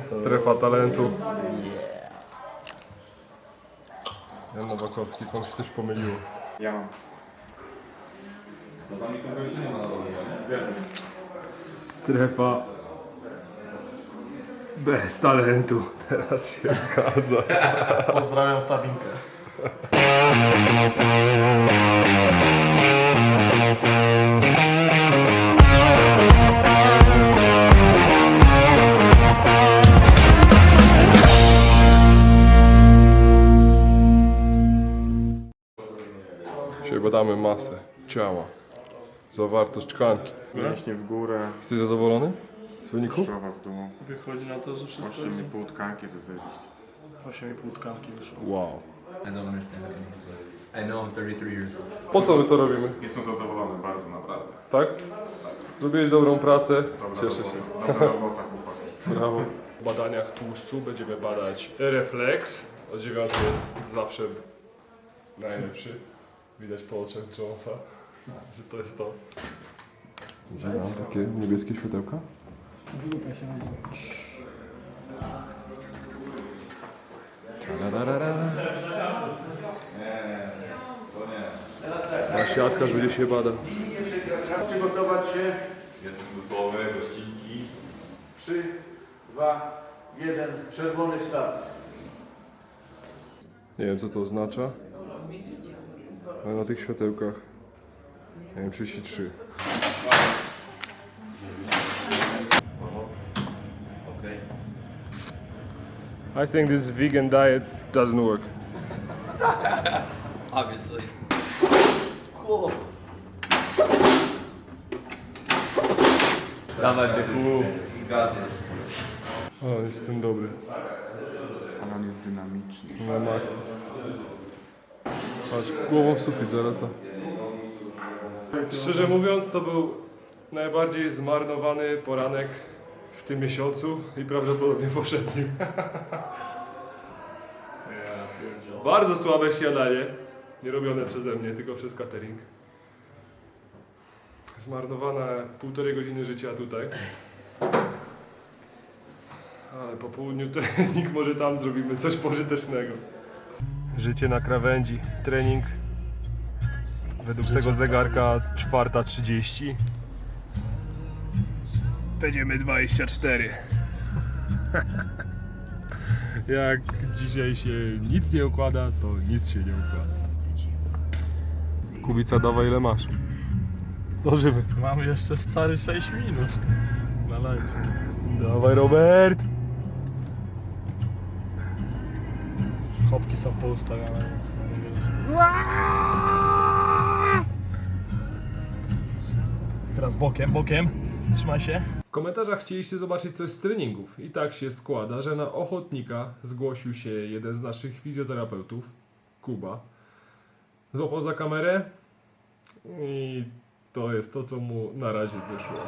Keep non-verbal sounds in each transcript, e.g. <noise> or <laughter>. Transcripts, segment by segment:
Strefa talentu. Jan Nowakowski, komuś coś pomyliło. Ja mam. Strefa bez talentu. Teraz się zgadza. Pozdrawiam Sabinkę. Badamy masę ciała. Zawartość tkanki. Mięśnie w górę, Jesteś zadowolony z wyniku? czoła w dół. Wychodzi na to, że wszystko 8,5 tkanki to zajebiście. 8,5 tkanki wyszło. Wow. I don't understand anymore. I know I'm 33 years old. Po co my to robimy? Jestem zadowolony bardzo, naprawdę. Tak? Zrobiłeś dobrą pracę. Dobra Cieszę robota. się. Dobra robota, chłopaki. Brawo. W badaniach tłuszczu będziemy badać refleks. O dziewiątej jest zawsze najlepszy. Widać po oczach Jonesa, <laughs> że to jest to. Gdzie mam takie niebieskie światełka? A siatkarz będzie się badał. Przygotować się. Jestem gotowy, gościnki. 3, 2, 1. Czerwony start. Nie wiem co to oznacza. Ale na tych światełkach. Nie wiem, 33. I think this vegan diet doesn't work. <laughs> Obviously. Dawaj, byku. O, jestem dobry. Ale on jest dynamiczny. Na maksa. Patrz, głową w sufit zaraz da. Szczerze mówiąc, to był najbardziej zmarnowany poranek w tym miesiącu i prawdopodobnie poprzednim. Bardzo słabe śniadanie. Nie robione przeze mnie, tylko przez catering. Zmarnowane półtorej godziny życia tutaj. Ale po południu trening, <laughs> może tam zrobimy coś pożytecznego. Życie na krawędzi, trening według tego zegarka 4.30. Będziemy 24. <laughs> Jak dzisiaj się nic nie układa, to nic się nie układa. Kubica, dawaj ile masz. Zdążymy. Mamy jeszcze stary 6 minut. Na live. Dawaj Robert! Chopki są poustawiane. więc nie wiesz. Teraz bokiem, bokiem. Trzymaj się. W komentarzach chcieliście zobaczyć coś z treningów i tak się składa, że na ochotnika zgłosił się jeden z naszych fizjoterapeutów, Kuba. Złapał za kamerę i to jest to, co mu na razie wyszło.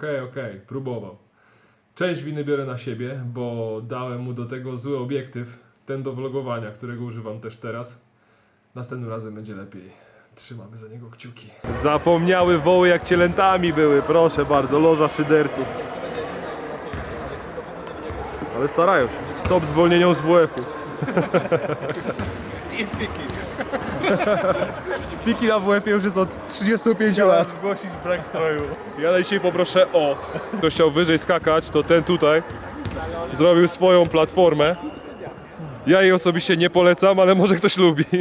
Okej, okej, próbował. Część winy biorę na siebie, bo dałem mu do tego zły obiektyw, ten do vlogowania, którego używam też teraz. Następnym razem będzie lepiej. Trzymamy za niego kciuki. Zapomniały woły jak cielętami były, proszę bardzo, loża szyderców. Ale starają się. Stop zwolnieniom z WF-u. <laughs> <laughs> Fiki na WF-ie już jest od 35 lat. Zgłosić brak stroju. Ja dzisiaj poproszę o. Kto chciał wyżej skakać, to ten tutaj zrobił swoją platformę. Ja jej osobiście nie polecam, ale może ktoś lubi. <laughs>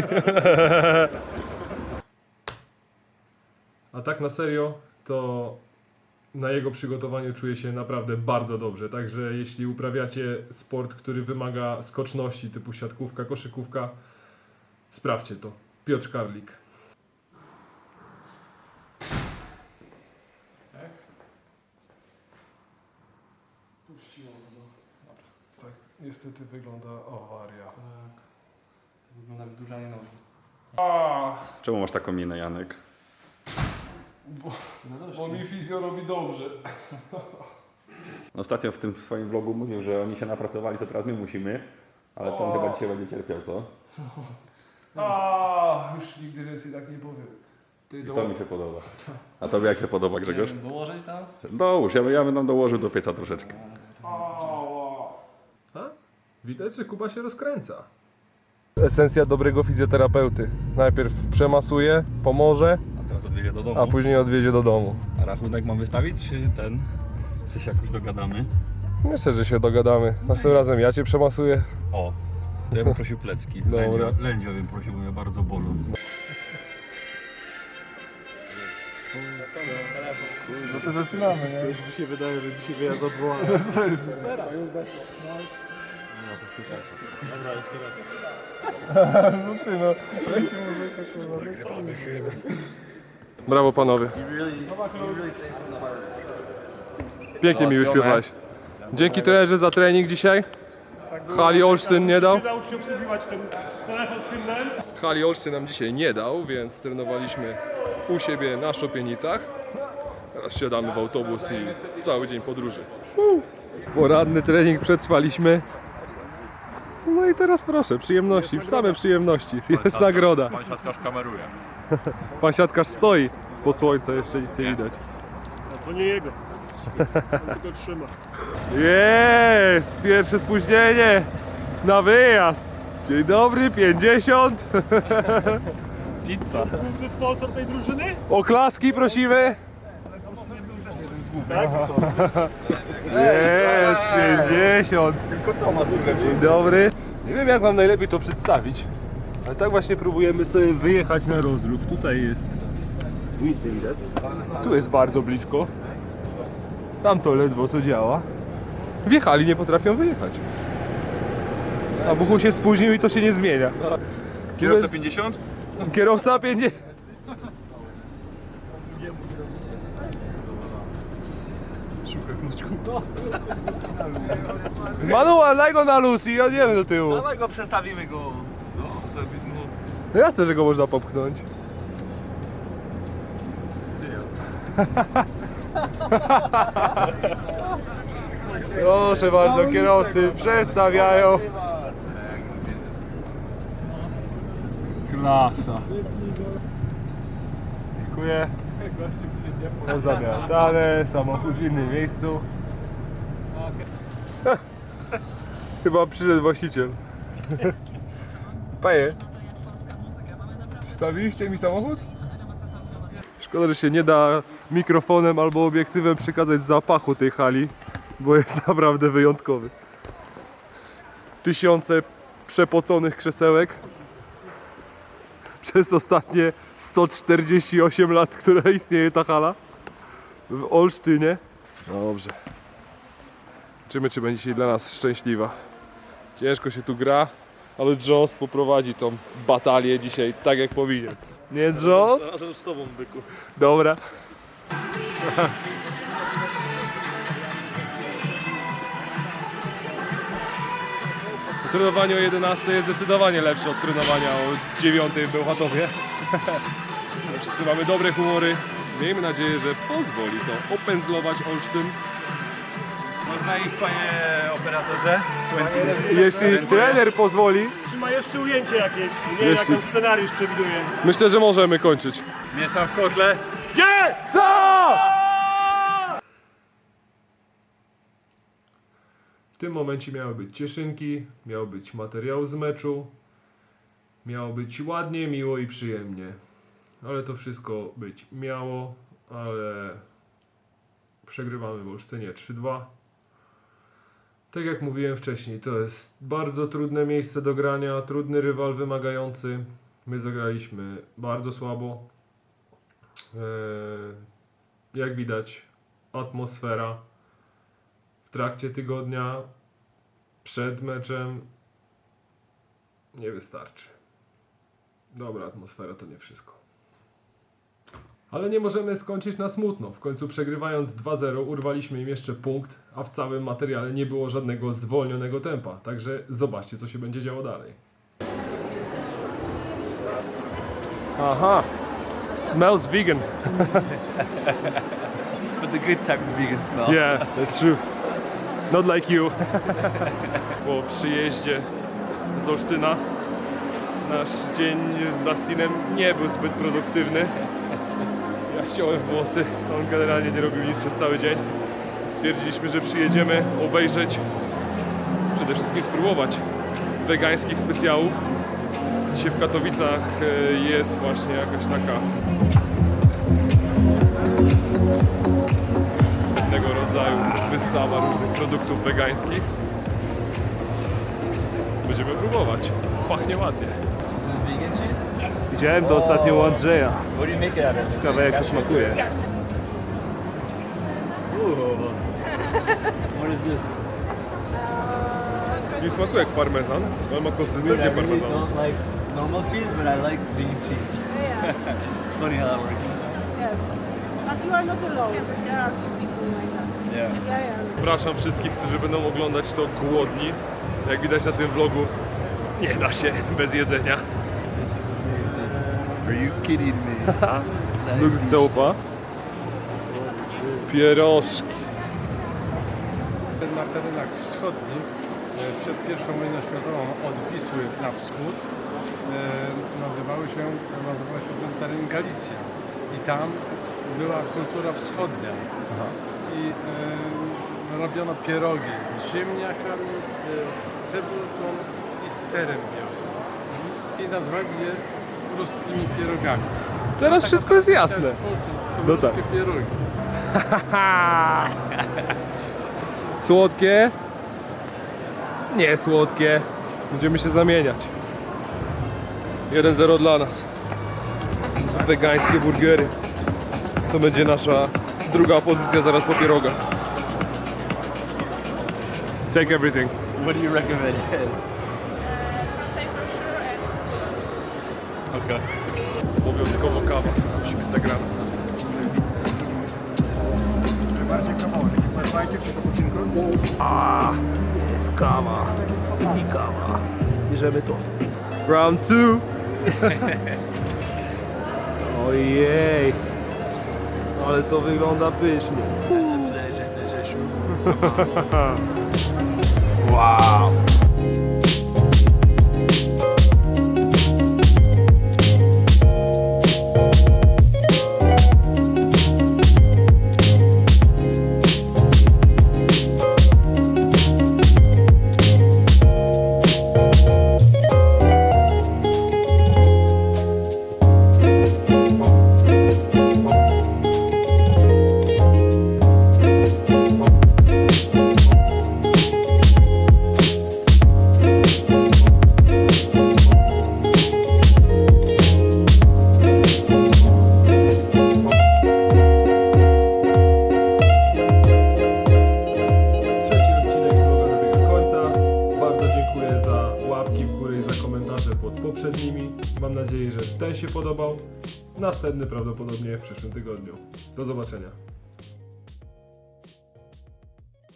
A tak na serio, to na jego przygotowaniu czuję się naprawdę bardzo dobrze. Także jeśli uprawiacie sport, który wymaga skoczności typu siatkówka, koszykówka, sprawdźcie to. Piotr Karlik. Niestety wygląda awaria. wydłużanie nogi. Czemu masz taką minę, Janek? Bo mi fizjo robi dobrze. Ostatnio w tym swoim vlogu mówił, że oni się napracowali, to teraz my musimy. Ale to O. chyba dzisiaj będzie cierpiał, co? A, już nigdy więcej tak nie powiem. Ty I to mi się podoba. A tobie jak się podoba, Grzegorz? Dołożyć tam? Dołóż, ja, ja bym tam dołożył do pieca troszeczkę. A? Widać, że Kuba się rozkręca. Esencja dobrego fizjoterapeuty. Najpierw przemasuje, pomoże, A teraz odwiezie do domu. a później odwiezie do domu. A rachunek mam wystawić, czy ten? Czy się jakoś dogadamy? Myślę, że się dogadamy. Następnym razem ja cię przemasuję. O, to ja bym prosił plecki. <laughs> Dobra. Lędźwia, lędźwia bym prosił, bo mnie bardzo bolą. No to zaczynamy, nie? Coś mi się wydaje, że dzisiaj wyjazd odwołany. <laughs> <laughs> <laughs> No ty no, leci muzyka kurwa. Brawo panowie. Pięknie mi wyśpiewałeś. Dzięki trenerze za trening dzisiaj. Hali Olsztyn nie dał. Nauczyć się obsługiwać ten telefon z hymnem. Hali Olsztyn nam dzisiaj nie dał, więc trenowaliśmy u siebie na Szopienicach. Teraz wsiadamy w autobus i cały dzień podróży. Poranny trening przetrwaliśmy. No i teraz proszę, przyjemności, same przyjemności. Jest nagroda. Pan siatkarz kameruje. Pan siatkarz stoi pod słońce, jeszcze nic nie widać. No to nie jego. On tylko trzyma. Jest! Pierwsze spóźnienie na wyjazd. Dzień dobry, 50. Główny sponsor tej drużyny? Oklaski prosimy. Jest 50. Dzień dobry. Nie wiem jak wam najlepiej to przedstawić, ale tak właśnie próbujemy sobie wyjechać na rozruch. Tutaj jest. Nic nie widać. Tu jest bardzo blisko. Tam to ledwo co działa. Wjechali, nie potrafią wyjechać. A Buchu się spóźnił i to się nie zmienia. Kierowca 50? Kierowca 50. Manual, daj go na Lucy i odjemy do tyłu. Dawaj go, przestawimy go. No, to, no. No jasne, że go można popchnąć. <laughs> Proszę bardzo, kierowcy przestawiają. Klasa. Dziękuję. Pozamiatane, samochód w innym miejscu. <laughs> Chyba przyszedł właściciel. Panie, Stawiliście mi samochód? Szkoda, że się nie da mikrofonem albo obiektywem przekazać zapachu tej hali, bo jest <laughs> naprawdę wyjątkowy. Tysiące przepoconych krzesełek <laughs> przez ostatnie 148 lat, które istnieje ta hala w Olsztynie. Dobrze. Zobaczymy, czy będzie dzisiaj dla nas szczęśliwa. Ciężko się tu gra, ale Jones poprowadzi tą batalię dzisiaj tak jak powinien. Nie Jones? Razem z tobą, byku. Dobra. <laughs> Trenowanie o 11 jest zdecydowanie lepsze od trenowania o 9 w Bełchatowie. <laughs> Wszyscy mamy dobre humory. Miejmy nadzieję, że pozwoli to opędzlować Olsztyn. Można iść, panie operatorze? Jeśli trener pozwoli, Trzyma jeszcze ujęcie jakieś. Nie Jeśli- jak tam scenariusz przewiduje. myślę, że możemy kończyć. Mieszam w kotle. Co? Tym momencie miały być cieszynki, miał być materiał z meczu, miało być ładnie, miło i przyjemnie. Ale to wszystko być miało, ale przegrywamy w Olsztynie 3-2. Tak jak mówiłem wcześniej, to jest bardzo trudne miejsce do grania, trudny rywal wymagający. My zagraliśmy bardzo słabo. Eee, jak widać, atmosfera w trakcie tygodnia, przed meczem nie wystarczy. Dobra atmosfera to nie wszystko. Ale nie możemy skończyć na smutno. W końcu przegrywając 2-0 urwaliśmy im jeszcze punkt, a w całym materiale nie było żadnego zwolnionego tempa. Także zobaczcie, co się będzie działo dalej. Aha. Smells vegan. <laughs> But the good type of vegan smell. Yeah, that's true. Not like you. <laughs> Po przyjeździe z Olsztyna nasz dzień z Dustinem nie był zbyt produktywny. Ja ściąłem włosy, on generalnie nie robił nic przez cały dzień. Stwierdziliśmy, że przyjedziemy obejrzeć, przede wszystkim spróbować wegańskich specjałów. Dzisiaj w Katowicach e, jest właśnie jakaś taka rodzaju wystawa różnych produktów wegańskich. Będziemy próbować. Pachnie ładnie. Widziałem to ostatnio u Andrzeja. What do you make it out of? Ciekawe jak to smakuje. What is this? Nie smakuje jak parmezan, ale ma konsystencję parmezanu. like normal cheese, but I like vegan cheese. <laughs> it's funny how that works. Yes. But you are not alone. There are two people like that. Przepraszam wszystkich, którzy będą oglądać to głodni. Jak widać na tym vlogu, nie da się bez jedzenia. This is amazing. Are you kidding me? Luk z dopa. Pierożki. Na terenach wschodnich e, przed I wojną światową od Wisły na wschód e, nazywały się, nazywał się ten teren Galicja. I tam była kultura wschodnia. I e, robiono pierogi z ziemniakami, z cebulką i z serem białym. I nazwali je ruskimi pierogami. Teraz wszystko jest jasne. To są No ruskie tak. pierogi. <laughs> Słodkie? Nie słodkie. Będziemy się zamieniać. 1-0 dla nas. Wegańskie burgery. To będzie nasza druga pozycja zaraz po pierogach. Take everything. What do you recommend? okay. Obowiązkowo kawa. Musi być zagrana. Jest kawa. I kawa. Bierzemy to. Round two. <laughs> Ojej. Ale to wygląda pysznie. <laughs> Wow. Następny prawdopodobnie w przyszłym tygodniu. Do zobaczenia.